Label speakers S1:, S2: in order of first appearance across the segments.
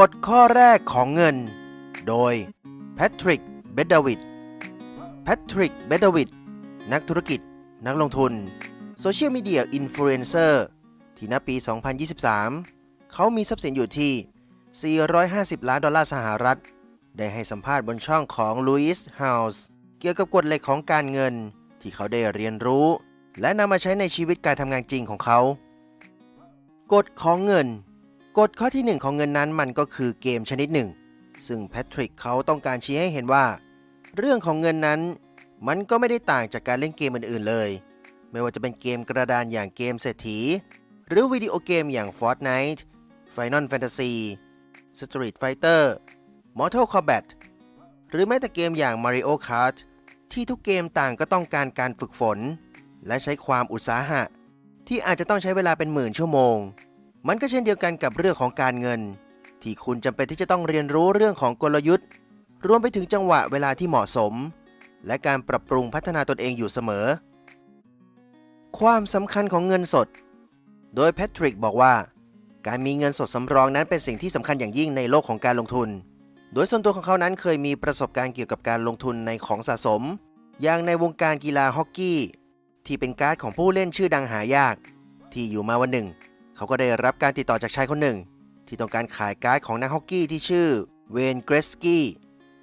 S1: กฎข้อแรกของเงิน โดยแพทริก เบดดาวิดแพทริก เบดดาวิดนักธุรกิจ นักลงทุน โซเชียลมีเดียอินฟลูเอนเซอร์ ที่ณปี 2023 เขามีทรัพย์สินอยู่ที่ 450 ล้านดอลลาร์สหรัฐ ได้ให้สัมภาษณ์บนช่องของ Louis House เกี่ยวกับกฎเหล็กของการเงินที่เขาได้เรียนรู้ และนำมาใช้ในชีวิตการทำงานจริงของเขา กฎของเงิน กฎข้อที่หนึ่งของเงินนั้นมันก็คือเกมชนิดหนึ่ง ซึ่งแพทริกเขาต้องการชี้ให้เห็นว่า เรื่องของเงินนั้น มันก็ไม่ได้ต่างจากการเล่นเกมอื่นๆเลย ไม่ว่าจะเป็นเกมกระดานอย่างเกมเศรษฐี หรือวิดีโอเกมอย่าง Fortnite Final Fantasy Street Fighter Mortal Kombat หรือแม้แต่เกมอย่าง Mario Kart ที่ทุกเกมต่างก็ต้องการการฝึกฝน และใช้ความอุตสาหะ ที่อาจจะต้องใช้เวลาเป็นหมื่นชั่วโมง มันก็เช่นเดียวกันกับเรื่องของการเงิน ที่คุณจำเป็นที่จะต้องเรียนรู้เรื่องของกลยุทธ์ รวมไปถึงจังหวะเวลาที่เหมาะสม และการปรับปรุงพัฒนาตนเองอยู่เสมอ ความสำคัญของเงินสด โดยแพทริกบอกว่า การมีเงินสดสำรองนั้นเป็นสิ่งที่สำคัญอย่างยิ่งในโลกของการลงทุน โดยส่วนตัวของเขานั้นเคยมีประสบการณ์เกี่ยวกับการลงทุนในของสะสม อย่างในวงการกีฬาฮอกกี้ที่เป็นการ์ดของผู้เล่นชื่อดังหายาก ที่อยู่มาวันหนึ่ง เขาก็ได้รับการติดต่อจากชายคนหนึ่ง ที่ต้องการขายการ์ดของนักฮอกกี้ที่ชื่อเวนเกรสกี้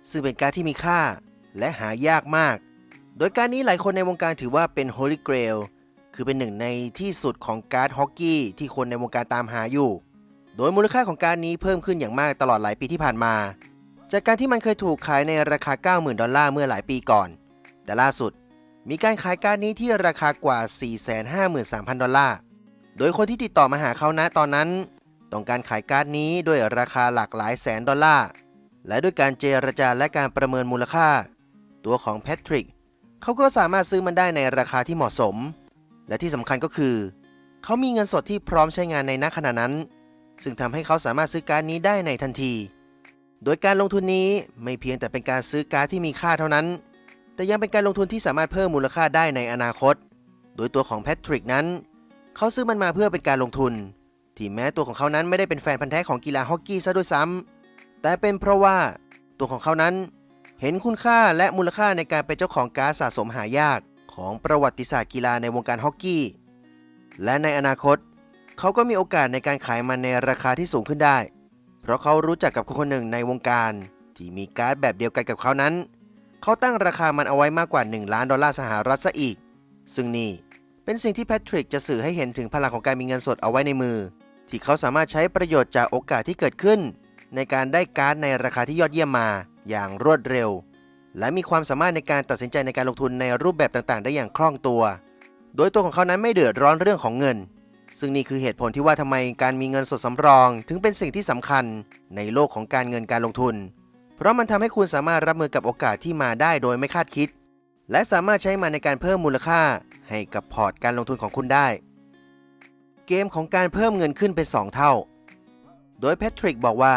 S1: ซึ่งเป็นการ์ดที่มีค่าและหายากมาก โดยการนี้หลายคนในวงการถือว่าเป็น Holy Grail คือเป็นหนึ่งในที่สุดของการ์ดฮอกกี้ที่คนในวงการตามหาอยู่ โดยมูลค่าของการนี้เพิ่มขึ้นอย่างมากตลอดหลายปีที่ผ่านมา จากการที่มันเคยถูกขายในราคา 90,000 ดอลลาร์เมื่อหลายปีก่อน แต่ล่าสุดมีการขายการ์ดนี้ที่ราคากว่า 453,000 ดอลลาร์ โดยคนที่ติดต่อมาหาเขาณตอนนั้น ต้องการขายการ์ดนี้ด้วยราคาหลากหลายแสนดอลลาร์ และด้วยการเจรจาและการประเมินมูลค่า ตัวของแพทริกเขาก็สามารถซื้อมันได้ในราคาที่เหมาะสม และที่สำคัญก็คือ เขามีเงินสดที่พร้อมใช้งานในณขณะนั้น ซึ่งทำให้เขาสามารถซื้อการ์ดนี้ได้ในทันที โดยการลงทุนนี้ไม่เพียงแต่เป็นการซื้อการ์ดที่มีค่าเท่านั้น แต่ยังเป็นการลงทุนที่สามารถเพิ่มมูลค่าได้ในอนาคต โดยตัวของแพทริกนั้น เขาซื้อมันมาเพื่อเป็นการลงทุน ที่แม้ตัวของเขานั้นไม่ได้เป็นแฟนพันธ์แท้ของกีฬาฮอกกี้ซะด้วยซ้ำแต่เป็นเพราะว่าตัวของเขานั้นเห็นคุณค่าและมูลค่าในการเป็นเจ้าของการ์ดสะสมหายากของประวัติศาสตร์กีฬาในวงการฮอกกี้ และในอนาคต เขาก็มีโอกาสในการขายมันในราคาที่สูงขึ้นได้ เพราะเขารู้จักกับคนคนหนึ่งในวงการ ที่มีการ์ดแบบเดียวกันกับเขานั้น เขาตั้งราคามันเอาไว้มากกว่า 1 ล้านดอลลาร์สหรัฐซะอีก ซึ่งนี่ เป็นสิ่งที่แพทริกจะสื่อให้เห็นถึงพลังของการมีเงินสดเอาไว้ในมือ ที่เขาสามารถใช้ประโยชน์จากโอกาสที่เกิดขึ้น ในการได้การ์ดในราคาที่ยอดเยี่ยมมา อย่างรวดเร็ว และมีความสามารถในการตัดสินใจในการลงทุนในรูปแบบต่างๆ ได้อย่างคล่องตัว โดยตัวของเขานั้นไม่เดือดร้อนเรื่องของเงิน ซึ่งนี่คือเหตุผลที่ว่าทำไมการมีเงินสดสำรอง ถึงเป็นสิ่งที่สำคัญในโลกของการเงินการลงทุน เพราะมันทำให้คุณสามารถรับมือกับโอกาสที่มาได้โดยไม่คาดคิด และสามารถใช้มันในการเพิ่มมูลค่า ให้กับพอร์ตการลงทุนของคุณได้ เกมของการเพิ่มเงินขึ้นเป็น 2 เท่า โดยแพทริกบอกว่า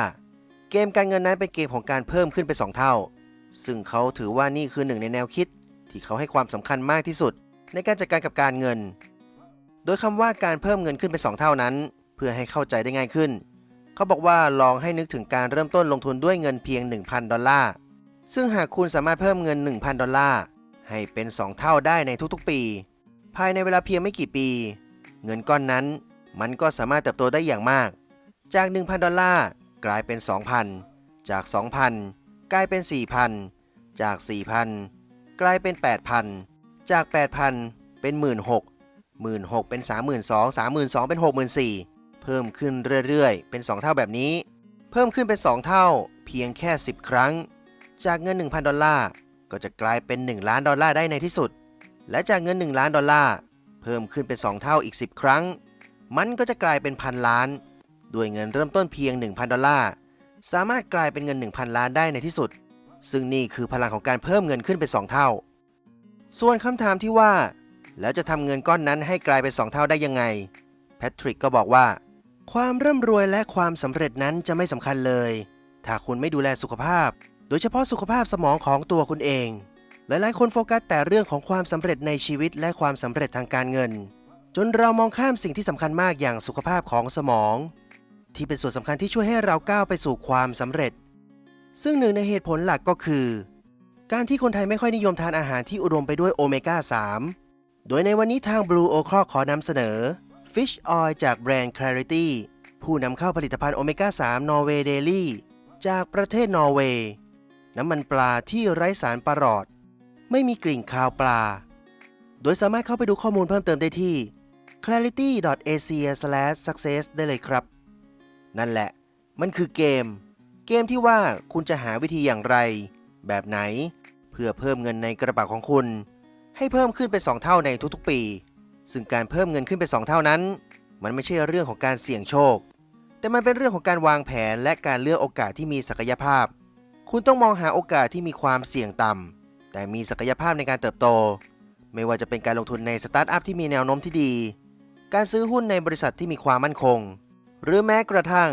S1: เกมการเงินนั้นเป็นเกมของการเพิ่มขึ้นเป็น 2 เท่า ซึ่งเขาถือว่านี่คือหนึ่งในแนวคิด ที่เขาให้ความสำคัญมากที่สุด ในการจัดการกับการเงิน โดยคำว่าการเพิ่มเงินขึ้นเป็น 2 เท่านั้น เพื่อให้เข้าใจได้ง่ายขึ้น เขาบอกว่าลองให้นึกถึงการเริ่มต้นลงทุนด้วยเงินเพียง 1,000 ดอลลาร์ซึ่งหากคุณสามารถเพิ่มเงิน 1,000 ดอลลาร์ให้เป็น 2 เท่าได้ในทุกๆ ปี ภายในเวลาเพียงไม่กี่ปี เงินก้อนนั้นมันก็สามารถเติบโตได้อย่างมาก จาก 1,000 ดอลลาร์กลายเป็น 2,000 จาก 2,000 กลายเป็น 4,000 จาก 4,000 กลายเป็น 8,000 จาก 8,000 เป็น 16,000 16,000เป็น 32,000 32,000เป็น 64,000 เพิ่มขึ้นเรื่อยๆ เป็น 2 เท่าแบบนี้ เพิ่มขึ้นเป็น 2 เท่า เพียงแค่ 10 ครั้ง จากเงิน 1,000 ดอลลาร์ก็จะกลายเป็น 1 ล้านดอลลาร์ได้ในที่สุด และจากเงิน 1 ล้านดอลลาร์ เพิ่มขึ้นเป็น 2 เท่าอีก 10 ครั้ง มันก็จะกลายเป็นพันล้าน ด้วยเงินเริ่มต้นเพียง 1,000 ดอลลาร์ สามารถกลายเป็นเงิน 1,000 ล้านได้ในที่สุด ซึ่งนี่คือพลังของการเพิ่มเงินขึ้นเป็น 2 เท่า ส่วนคำถามที่ว่า แล้วจะทำเงินก้อนนั้นให้กลายเป็น 2 เท่าได้ยังไง แพทริกก็บอกว่า ความร่ำรวยและความสำเร็จนั้นจะไม่สำคัญเลย ถ้าคุณไม่ดูแลสุขภาพ โดยเฉพาะสุขภาพสมองของตัวคุณเอง หลายๆ คนโฟกัสแต่เรื่องของความสำเร็จในชีวิตและความสำเร็จทางการเงิน จนเรามองข้ามสิ่งที่สำคัญมากอย่างสุขภาพของสมอง ที่เป็นส่วนสำคัญที่ช่วยให้เราก้าวไปสู่ความสำเร็จ ซึ่งหนึ่งในเหตุผลหลักก็คือ การที่คนไทยไม่ค่อยนิยมทานอาหารที่อุดมไปด้วยโอเมก้า 3 โดยในวันนี้ทาง Blue o c l o c ขอนำเสนอ Fish Oil จากแบรนด์ Clarity ผู้นำเข้าผลิตภัณฑ์โอเมก้า 3 Norway Daily จากประเทศนอร์เวย์น้ำมันปลาที่ไร้สารประหลอด ไม่มีกลิ่นคาวปลา โดยสามารถเข้าไปดูข้อมูลเพิ่มเติมได้ที่ clarity.asia/success ได้เลยครับ นั่นแหละ มันคือเกม เกมที่ว่าคุณจะหาวิธีอย่างไร แบบไหน เพื่อเพิ่มเงินในกระเป๋าของคุณ ให้เพิ่มขึ้นเป็น 2 เท่าในทุกๆปี ซึ่งการเพิ่มเงินขึ้นเป็น 2 เท่านั้น มันไม่ใช่เรื่องของการเสี่ยงโชค แต่มันเป็นเรื่องของการวางแผนและการเลือกโอกาสที่มีศักยภาพ คุณต้องมองหาโอกาสที่มีความเสี่ยงต่ำ แต่มีศักยภาพในการเติบโต ไม่ว่าจะเป็นการลงทุนในสตาร์ทอัพที่มีแนวโน้มที่ดี การซื้อหุ้นในบริษัทที่มีความมั่นคง หรือแม้กระทั่ง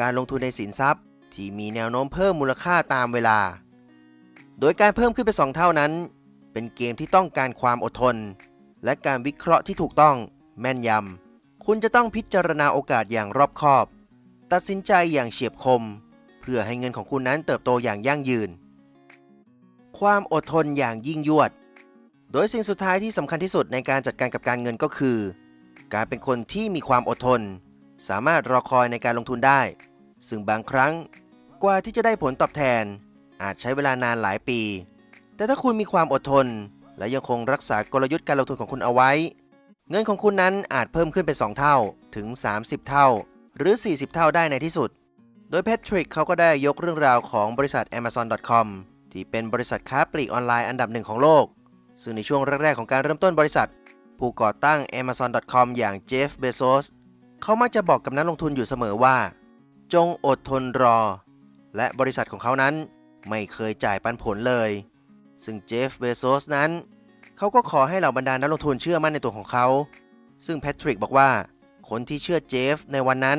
S1: การลงทุนในสินทรัพย์ ที่มีแนวโน้มเพิ่มมูลค่าตามเวลา โดยการเพิ่มขึ้นไป 2 เท่านั้น เป็นเกมที่ต้องการความอดทน และการวิเคราะห์ที่ถูกต้อง แม่นยำ คุณจะต้องพิจารณาโอกาสอย่างรอบคอบ ตัดสินใจอย่างเฉียบคม เพื่อให้เงินของคุณนั้นเติบโตอย่างยั่งยืน ความอดทนอย่างยิ่งยวด โดยสิ่งสุดท้ายที่สำคัญที่สุดในการจัดการกับการเงินก็คือ การเป็นคนที่มีความอดทน สามารถรอคอยในการลงทุนได้ ซึ่งบางครั้งกว่าที่จะได้ผลตอบแทน อาจใช้เวลานานหลายปี แต่ถ้าคุณมีความอดทน และยังคงรักษากลยุทธ์การลงทุนของคุณเอาไว้ เงินของคุณนั้นอาจเพิ่มขึ้นเป็น 2 เท่าถึง 30 เท่า หรือ 40 เท่าได้ในที่สุด โดยแพทริกเขาก็ได้ยกเรื่องราวของบริษัท Amazon.com ที่เป็นบริษัทค้าปลีกออนไลน์อันดับหนึ่งของโลก ซึ่งในช่วงแรกๆของการเริ่มต้นบริษัท ผู้ก่อตั้ง Amazon.com อย่างเจฟเบโซสเขามักจะบอกกับนักลงทุนอยู่เสมอว่า จงอดทนรอ และบริษัทของเขานั้นไม่เคยจ่ายปันผลเลย ซึ่งเจฟเบโซสนั้น เขาก็ขอให้เหล่าบรรดานักลงทุนเชื่อมั่นในตัวของเขา ซึ่งแพทริกบอกว่า คนที่เชื่อเจฟในวันนั้น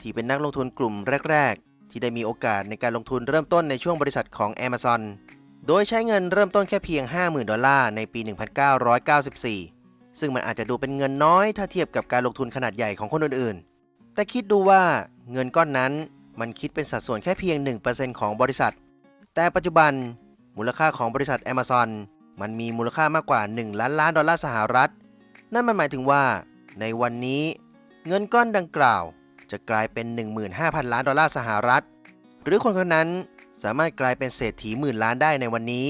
S1: ที่เป็นนักลงทุนกลุ่มแรก ๆ ที่ได้มีโอกาสในการลงทุนเริ่มต้นในช่วงบริษัทของ Amazon โดยใช้เงินเริ่มต้นแค่เพียง 50,000 ดอลลาร์ในปี 1994 ซึ่งมันอาจจะดูเป็นเงินน้อยถ้าเทียบกับการลงทุนขนาดใหญ่ของคนอื่นๆ แต่คิดดูว่าเงินก้อนนั้นมันคิดเป็นสัดส่วนแค่เพียง 1%ของบริษัท แต่ปัจจุบันมูลค่าของบริษัท Amazon มันมีมูลค่ามากกว่า 1 ล้านล้านดอลลาร์สหรัฐ นั่นมันหมายถึงว่า ในวันนี้ เงินก้อนดังกล่าว จะกลายเป็น 15,000 ล้านดอลลาร์สหรัฐ หรือคนคนนั้นสามารถกลายเป็นเศรษฐีหมื่นล้านได้ในวันนี้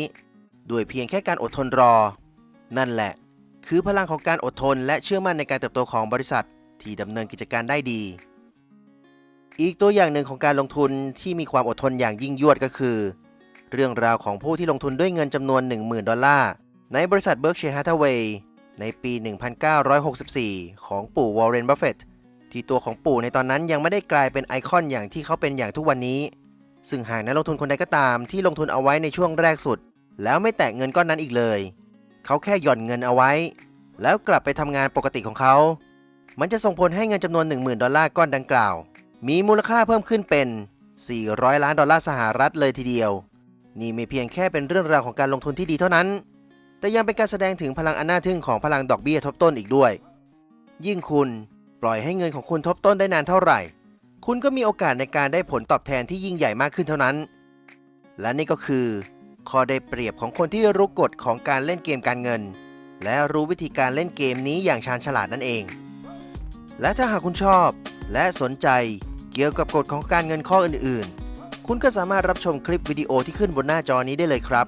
S1: ด้วยเพียงแค่การอดทนรอ นั่นแหละ คือพลังของการอดทนและเชื่อมั่นในการเติบโตของบริษัท ที่ดำเนินกิจการได้ดี อีกตัวอย่างหนึ่งของการลงทุนที่มีความอดทนอย่างยิ่งยวดก็คือ เรื่องราวของผู้ที่ลงทุนด้วยเงินจำนวน 10,000 ดอลลาร์ในบริษัท Berkshire Hathaway ในปี 1964 ของปู่วอร์เรน บัฟเฟตต์ ที่ตัวของปู่ในตอนนั้นยังไม่ได้กลายเป็นไอคอนอย่างที่เขาเป็นอย่างทุกวันนี้ ซึ่งหากนักลงทุนคนใดก็ตามที่ลงทุนเอาไว้ในช่วงแรกสุด แล้วไม่แตะเงินก้อนนั้นอีกเลย เขาแค่หย่อนเงินเอาไว้ แล้วกลับไปทำงานปกติของเขา มันจะส่งผลให้เงินจำนวน 10,000 ดอลลาร์ก้อนดังกล่าว มีมูลค่าเพิ่มขึ้นเป็น 400 ล้านดอลลาร์สหรัฐเลยทีเดียว นี่ไม่เพียงแค่เป็นเรื่องราวของการลงทุนที่ดีเท่านั้น แต่ยังเป็นการแสดงถึงพลังอันน่าทึ่งของพลังดอกเบี้ยทบต้นอีกด้วย ยิ่งคุณ ปล่อยให้เงินของคุณทบต้นได้นานเท่าไหร่ คุณก็มีโอกาสในการได้ผลตอบแทนที่ยิ่งใหญ่มากขึ้นเท่านั้น และนี่ก็คือ ข้อได้เปรียบของคนที่รู้กฎของการเล่นเกมการเงิน และรู้วิธีการเล่นเกมนี้อย่างชาญฉลาดนั่นเอง และถ้าหากคุณชอบ และสนใจเกี่ยวกับกฎของการเงินข้ออื่นๆ คุณก็สามารถรับชมคลิปวิดีโอที่ขึ้นบนหน้าจอนี้ได้เลยครับ